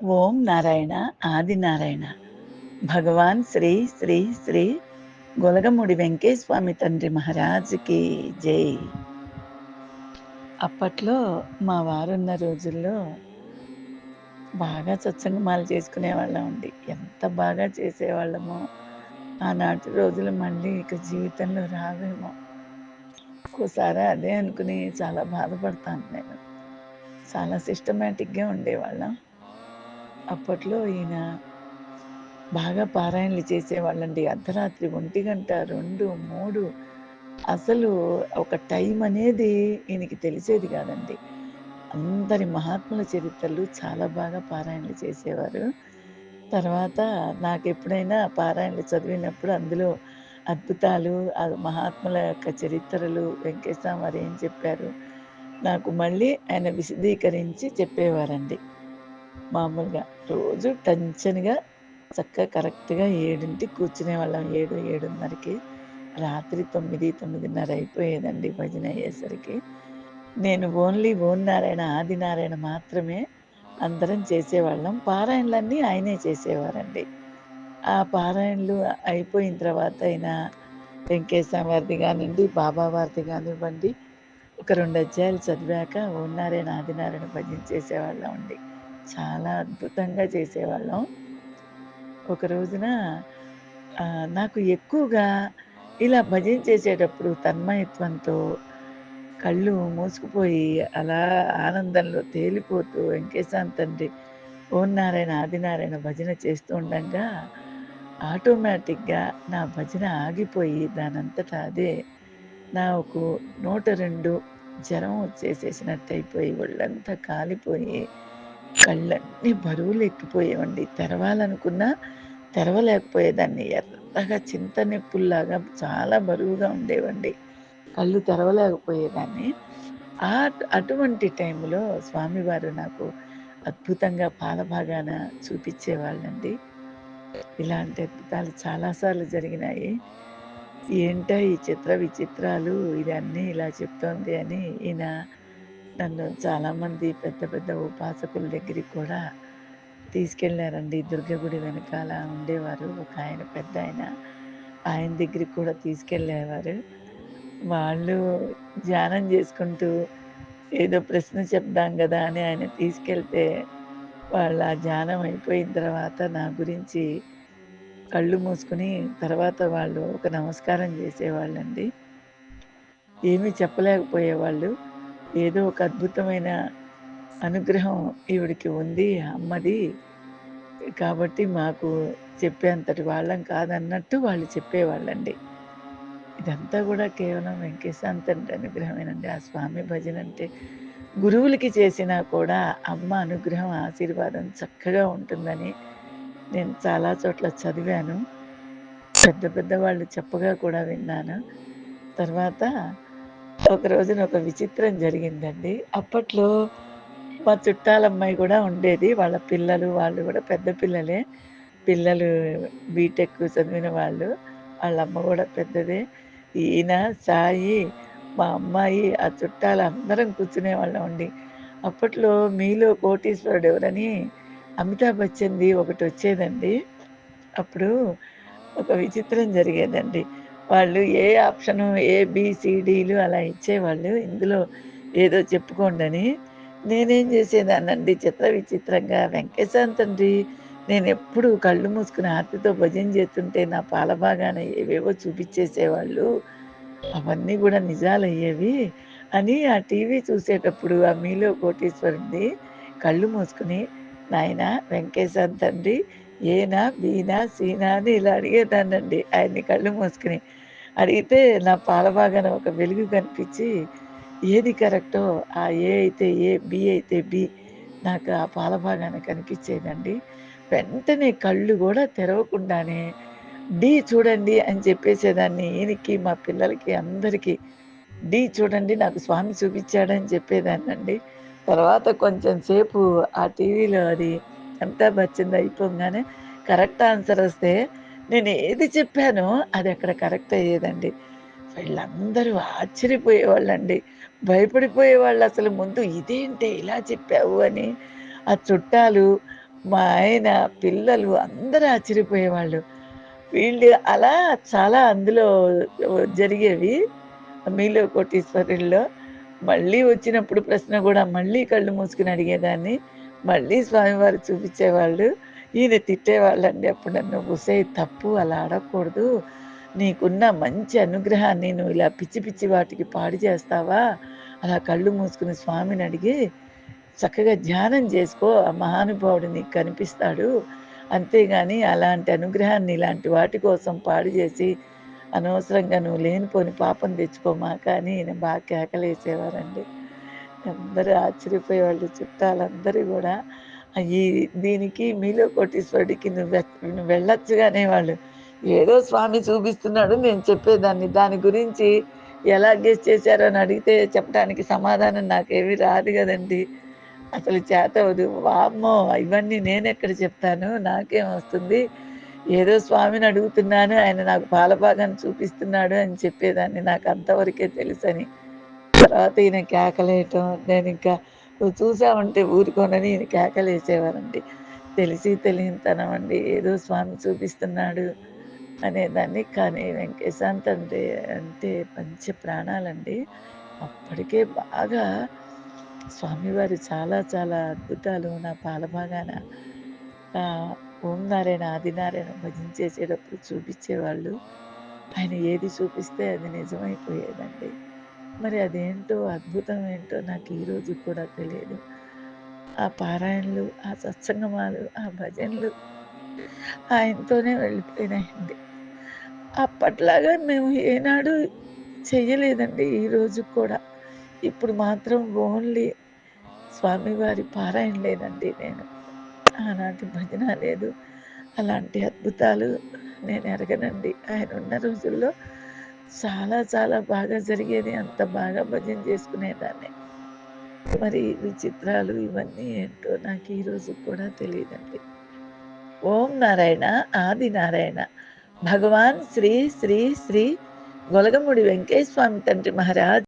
ఓం నారాయణ ఆది నారాయణ. భగవాన్ శ్రీ శ్రీ శ్రీ గొలగముడి వెంకటేశ్వామి తండ్రి మహారాజుకి జై. అప్పట్లో మా వారున్న రోజుల్లో బాగా సత్సంగమాలు చేసుకునేవాళ్ళం అండి. ఎంత బాగా చేసేవాళ్ళమో ఆనాటి రోజులు మళ్ళీ ఇక జీవితంలో రావేమో. ఒక్కోసారి అదే అనుకుని చాలా బాధపడతాను నేను. చాలా సిస్టమేటిక్గా ఉండేవాళ్ళం. అప్పట్లో ఈయన బాగా పారాయణలు చేసేవాళ్ళండి. అర్ధరాత్రి ఒంటి గంట రెండు మూడు. అసలు ఒక టైం అనేది ఈయనకి తెలిసేది కాదండి. అందరి మహాత్ముల చరిత్రలు చాలా బాగా పారాయణలు చేసేవారు. తర్వాత నాకు ఎప్పుడైనా పారాయణలు చదివినప్పుడు అందులో అద్భుతాలు ఆ మహాత్ముల యొక్క చరిత్రలు వెంకటేశ్వర వారు ఏం చెప్పారు? నాకు మళ్ళీ ఆయన విశదీకరించి చెప్పేవారండి. మామూలుగా రోజు టెన్షన్గా చక్కగా కరెక్ట్గా ఏడింటికి కూర్చునే వాళ్ళం ఏడు ఏడున్నరకి. రాత్రి తొమ్మిది తొమ్మిదిన్నర అయిపోయేదండి భజన అయ్యేసరికి. నేను ఓన్లీ ఓన్ నారాయణ ఆది నారాయణ మాత్రమే అందరం చేసేవాళ్ళం. పారాయణలన్నీ ఆయనే చేసేవారండి. ఆ పారాయణలు అయిపోయిన తర్వాత అయినా వెంకటేశ్వర వారిది కానివ్వండి బాబావారిది కానివ్వండి ఒక రెండు అధ్యాయాలు చదివాక ఓం నారాయణ ఆదినారాయణ భజన చేసేవాళ్ళం అండి చాలా అద్భుతంగా చేసేవాళ్ళం. ఒక రోజున నాకు ఎక్కువగా ఇలా భజన చేసేటప్పుడు తన్మయత్వంతో కళ్ళు మూసుకుపోయి అలా ఆనందంలో తేలిపోతూ వెంకటేశాన్ తండ్రి ఓం నారాయణ ఆదినారాయణ భజన చేస్తూ ఉండగా ఆటోమేటిక్గా నా భజన ఆగిపోయి దానంతటా అదే నాకు నూట రెండు జ్వరం వచ్చేసేసినట్టు అయిపోయి ఒళ్ళంతా కాలిపోయి కళ్ళన్నీ బరువులు ఎక్కిపోయేవండి. తెరవాలనుకున్నా తెరవలేకపోయేదాన్ని. ఎర్రగా చింత నిప్పుల్లాగా చాలా బరువుగా ఉండేవండి. కళ్ళు తెరవలేకపోయేదాన్ని. ఆ అటువంటి టైంలో స్వామివారు నాకు అద్భుతంగా పాలభాగాన చూపించేవాళ్ళండి. ఇలాంటి అద్భుతాలు చాలాసార్లు జరిగినాయి. ఏంటో ఈ చిత్ర విచిత్రాలు? ఇదన్నీ ఇలా చెప్తోంది అని ఈయన నన్ను చాలామంది పెద్ద పెద్ద ఉపాసకుల దగ్గరికి కూడా తీసుకెళ్ళారండి. దుర్గగుడి వెనకాల ఉండేవారు. ఒక ఆయన పెద్ద ఆయన ఆయన దగ్గరికి కూడా తీసుకెళ్ళేవారు. వాళ్ళు ధ్యానం చేసుకుంటూ ఏదో ప్రశ్న చెప్దాం కదా అని ఆయన తీసుకెళ్తే వాళ్ళ ధ్యానం అయిపోయిన తర్వాత నా గురించి కళ్ళు మూసుకుని తర్వాత వాళ్ళు ఒక నమస్కారం చేసేవాళ్ళండి. ఏమీ చెప్పలేకపోయేవాళ్ళు. ఏదో ఒక అద్భుతమైన అనుగ్రహం ఈవిడికి ఉంది అమ్మది. కాబట్టి మాకు చెప్పేంతటి వాళ్ళం కాదన్నట్టు వాళ్ళు చెప్పేవాళ్ళండి. ఇదంతా కూడా కేవలం వెంకటేశాంతంటి అనుగ్రహమేనండి. ఆ స్వామి భజన అంటే గురువులకి చేసినా కూడా అమ్మ అనుగ్రహం ఆశీర్వాదం చక్కగా ఉంటుందని నేను చాలా చోట్ల చదివాను. పెద్ద పెద్ద వాళ్ళు చెప్పగా కూడా విన్నాను. తర్వాత ఒక రోజున ఒక విచిత్రం జరిగిందండి. అప్పట్లో మా చుట్టాలమ్మాయి కూడా ఉండేది. వాళ్ళ పిల్లలు వాళ్ళు కూడా పెద్ద పిల్లలే. పిల్లలు బీటెక్ చదివిన వాళ్ళు. వాళ్ళ అమ్మ కూడా పెద్దదే. ఈయన సాయి మా అమ్మాయి ఆ చుట్టాలు అందరం కూర్చునే వాళ్ళం అండి. అప్పట్లో మీలో కోటీశ్వరుడు ఎవరని అమితాబ్ బచ్చన్ది ఒకటి వచ్చేదండి. అప్పుడు ఒక విచిత్రం జరిగేదండి. వాళ్ళు ఏ ఆప్షను ఏ బీసీడీలు అలా ఇచ్చేవాళ్ళు. ఇందులో ఏదో చెప్పుకోండి అని నేనేం చేసేదానండి చిత్ర విచిత్రంగా వెంకటేశ్వర తండ్రి నేను ఎప్పుడు కళ్ళు మూసుకుని ఆర్తితో భజన చేస్తుంటే నా పాలభాగాన ఏవేవో చూపించేసేవాళ్ళు. అవన్నీ కూడా నిజాలయ్యేవి అని ఆ టీవీ చూసేటప్పుడు ఆ మీలో కోటేశ్వరుడి కళ్ళు మూసుకుని నాయన వెంకటేశ్వర తండ్రి ఏనా బీనా సీనా అని ఇలా అడిగేదానండి ఆయన్ని కళ్ళు మూసుకుని అడిగితే నా పాలభాగాన ఒక వెలుగు కనిపించి ఏది కరెక్టో ఆ ఏ అయితే ఏ బి అయితే బి నాకు ఆ పాలభాగాన కనిపించేదండి. వెంటనే కళ్ళు కూడా తెరవకుండానే డి చూడండి అని చెప్పేసేదాన్ని ఈయనకి మా పిల్లలకి అందరికీ. డి చూడండి నాకు స్వామి చూపించాడని చెప్పేదాన్నండి. తర్వాత కొంచెం సేపు ఆ టీవీలో అది ఎంత వచ్చింది అయిపోగానే కరెక్ట్ ఆన్సర్ వస్తే నేను ఏది చెప్పానో అది అక్కడ కరెక్ట్ అయ్యేదండి వీళ్ళందరూ ఆశ్చర్యపోయేవాళ్ళండి భయపడిపోయేవాళ్ళు అసలు ముందు ఇదేంటి ఇలా చెప్పావు అని ఆ చుట్టాలు మా ఆయన, పిల్లలు అందరూ ఆశ్చర్యపోయేవాళ్ళు. వీళ్ళు అలా చాలా అందులో జరిగేవి. 'మీలో కోటీశ్వరుల్లో మళ్ళీ వచ్చినప్పుడు ప్రశ్న కూడా మళ్ళీ కళ్ళు మూసుకుని అడిగేదాన్ని. మళ్ళీ స్వామివారు చూపించేవాళ్ళు ఈయన తిట్టేవాళ్ళండి అప్పుడు నన్ను, ఉసే తప్పు అలా అడగకూడదు. నీకున్న మంచి అనుగ్రహాన్ని నువ్వు ఇలా పిచ్చి పిచ్చి వాటికి పాడు చేస్తావా? అలా కళ్ళు మూసుకుని స్వామిని అడిగి చక్కగా ధ్యానం చేసుకో. ఆ మహానుభావుడు నీకు కనిపిస్తాడు. అంతేగాని అలాంటి అనుగ్రహాన్ని ఇలాంటి వాటి కోసం పాడు చేసి, అనవసరంగా నువ్వు లేనిపోని పాపం తెచ్చుకోమాక" అని ఈయన బాగా కేకలేసేవారండి. అందరూ ఆశ్చర్యపోయేవాళ్ళు చుట్టాలందరూ కూడా ఈ దీనికి 'మీలో కోటీశ్వరుడికి' నువ్వు నువ్వు వెళ్ళొచ్చుగా అనేవాళ్ళు. ఏదో స్వామి చూపిస్తున్నాడు నేను చెప్పేదాన్ని. దాని గురించి ఎలా గెస్ చేశారో అని అడిగితే చెప్పడానికి సమాధానం నాకేమి రాదు కదండి అసలు చేతవ్వదు. వామ్మో! ఇవన్నీ నేను ఎక్కడ చెప్తాను. నాకేం వస్తుంది. ఏదో స్వామిని అడుగుతున్నాను. ఆయన నాకు పాలభాగాన్ని చూపిస్తున్నాడు అని చెప్పేదాన్ని. నాకు అంతవరకే తెలుసని. తర్వాత ఈయన కేకలేయటం నేను ఇంకా నువ్వు చూసావంటే ఊరుకోనని కేకలేసేవారండి. తెలిసి తెలియనితనం అండి. ఏదో స్వామి చూపిస్తున్నాడు అనేదాన్ని. కానీ వెంకటేశాంత్ అంటే అంటే పంచ ప్రాణాలండి. అప్పటికే బాగా స్వామివారు చాలా చాలా అద్భుతాలు నా పాలభాగాన ఓం నారాయణ, ఆదినారాయణ భజన చేసేటప్పుడు చూపిచ్చేవాళ్ళు. ఆయన ఏది చూపిస్తే అది నిజమైపోయేదండి. మరి అదేంటో అద్భుతం ఏంటో నాకు ఈ రోజుకి కూడా తెలియదు ఆ పారాయణలు, ఆ సత్సంగమాలు, ఆ భజనలు ఆయనతోనే వెళ్ళిపోయినాయండి. అప్పట్లాగా మేము ఏనాడు చెయ్యలేదండి ఈ కూడా. ఇప్పుడు మాత్రం ఓన్లీ స్వామివారి పారాయణలేనండి నేను. ఆనాటి భజన లేదు. అలాంటి అద్భుతాలు నేను ఎరగనండి. ఆయన ఉన్న రోజుల్లో చాలా చాలా బాగా జరిగేది. అంత బాగా భజన చేసుకునేదాన్ని. మరి విచిత్రాలు ఇవన్నీ ఏంటో నాకు ఈ కూడా తెలియదండి ఓం నారాయణ, ఆది నారాయణ. భగవాన్ శ్రీ శ్రీ శ్రీ గొలగముడి వెంకటేశ్వర స్వామి తండ్రి మహారాజ్